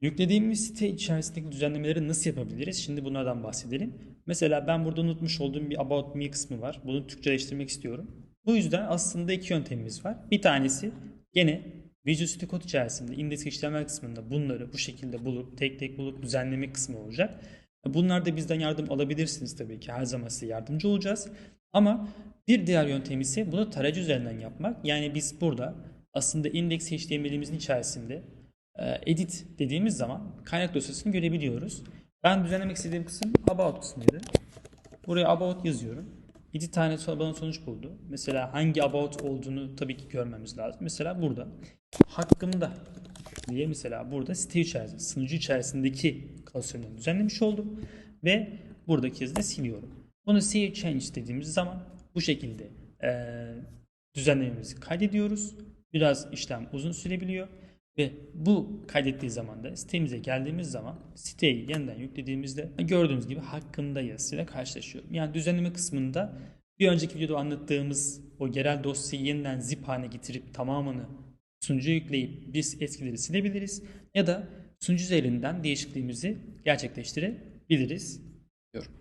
Yüklediğimiz site içerisindeki düzenlemeleri nasıl yapabiliriz? Şimdi bunlardan bahsedelim. Mesela ben burada unutmuş olduğum bir About Me kısmı var. Bunu Türkçeleştirmek istiyorum. Bu yüzden aslında iki yöntemimiz var. Bir tanesi gene Visual Studio Code içerisinde indeks HTML kısmında bunları bu şekilde bulup tek tek bulup düzenleme kısmı olacak. Bunlar da bizden yardım alabilirsiniz tabii ki. Her zaman size yardımcı olacağız. Ama bir diğer yöntem ise bunu tarayıcı üzerinden yapmak. Yani biz burada aslında index HTML'imizin içerisinde edit dediğimiz zaman kaynak dosyasını görebiliyoruz. Ben düzenlemek istediğim kısım about kısmıydı. Buraya about yazıyorum. 7 tane bana sonuç buldu. Mesela hangi about olduğunu tabii ki görmemiz lazım. Mesela burada hakkımda diye mesela burada site içerisinde, sunucu içerisindeki klasörünü düzenlemiş oldum. Ve buradaki de siliyorum. Bunu save change dediğimiz zaman bu şekilde eee düzenlememizi kaydediyoruz. Biraz işlem uzun sürebiliyor. Ve bu kaydettiği zaman da sitemize geldiğimiz zaman siteyi yeniden yüklediğimizde gördüğünüz gibi hakkında yazısıyla karşılaşıyorum. Yani düzenleme kısmında bir önceki videoda anlattığımız o yerel dosyayı yeniden zip haline getirip tamamını sunucuya yükleyip biz eskileri silebiliriz. Ya da sunucu üzerinden değişikliğimizi gerçekleştirebiliriz diyorum.